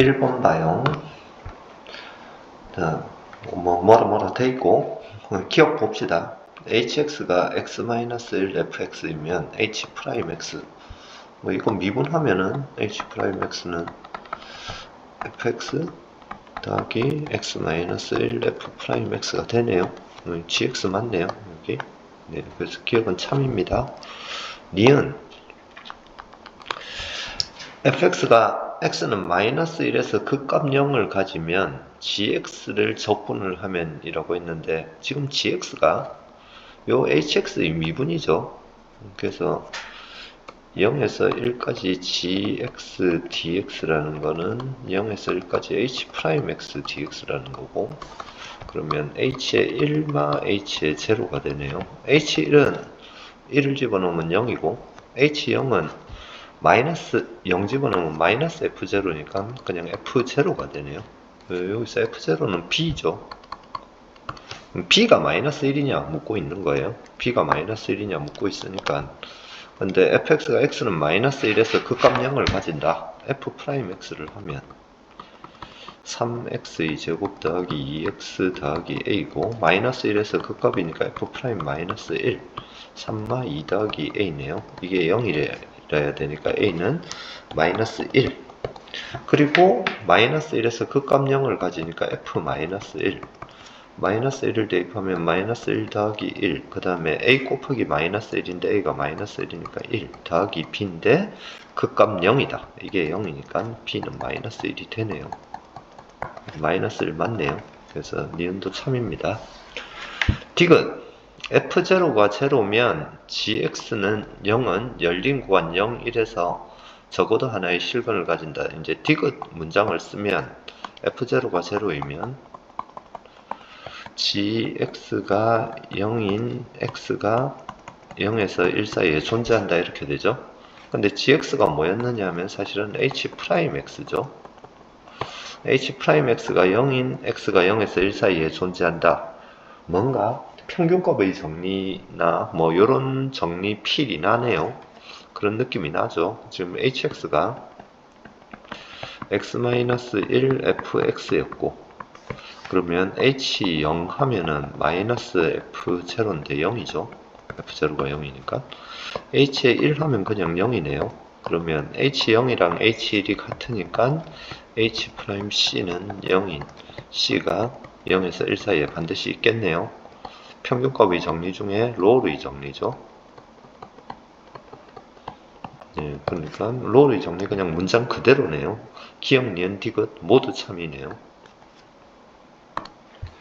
1번 봐요. 자, 뭐, 뭐라 뭐라 돼 있고, 어, 기억 봅시다. hx가 x-1 fx이면 h'x. 뭐, 이거 미분하면은 h'x는 fx 더하기 x-1 f'x가 되네요. 음, gx 맞네요. 여기. 네, 그래서 기억은 참입니다. 니은 fx가 x는 마이너스 1에서 극값 0을 가지면 gx를 적분을 하면 이라고 했는데 지금 gx가 요 hx의 미분이죠. 그래서 0에서 1까지 gx dx라는 거는 0에서 1까지 h'x dx라는 거고 그러면 h의 1마 h의 0가 되네요. h1은 1을 집어넣으면 0이고 h0은 마이너스 0 집어넣으면 마이너스 f0니까 그냥 f0가 되네요. 여기서 f0는 b죠. b가 마이너스 1이냐 묻고 있는 거예요. b가 마이너스 1이냐 묻고 있으니까 근데 fx가 x는 마이너스 1에서 극값 0을 가진다. f'x를 하면 3x의 제곱 더하기 2x 더하기 a고 마이너스 1에서 극값이니까 f' 마이너스 1 3마 2 더하기 a네요. 이게 0이래야 되니까 a는 마이너스 1 그리고 마이너스 1에서 극값 0을 가지니까 f 마이너스 1 마이너스 1을 대입하면 마이너스 1 더하기 1 그 다음에 a 곱하기 마이너스 1인데 a가 마이너스 1이니까 1 더하기 b인데 극값 0이다. 이게 0이니까 b는 마이너스 1이 되네요. 마이너스 1 맞네요. 그래서 니은도 참입니다. 디귿 f0가 0면 gx는 0은 열린 구간 0, 1에서 적어도 하나의 실근을 가진다 이제 디귿 문장을 쓰면 f0가 0이면 gx가 0인 x가 0에서 1 사이에 존재한다 이렇게 되죠. 근데 gx가 뭐였느냐 하면 사실은 h'x죠. h'x가 0인 x가 0에서 1 사이에 존재한다. 뭔가 평균값의 정리나 뭐 이런 정리 필이 나네요. 그런 느낌이 나죠. 지금 hx가 x-1 fx였고 그러면 h0 하면은 마이너스 f0인데 0이죠. f0가 0이니까 h에 1 하면 그냥 0이네요. 그러면 h0이랑 h1이 같으니까 h'c는 0인 c가 0에서 1 사이에 반드시 있겠네요. 평균값의 정리 중에 롤의 정리죠. 네, 그러니까 롤의 정리 그냥 문장 그대로네요. 기억, 니은, 디귿 모두 참이네요.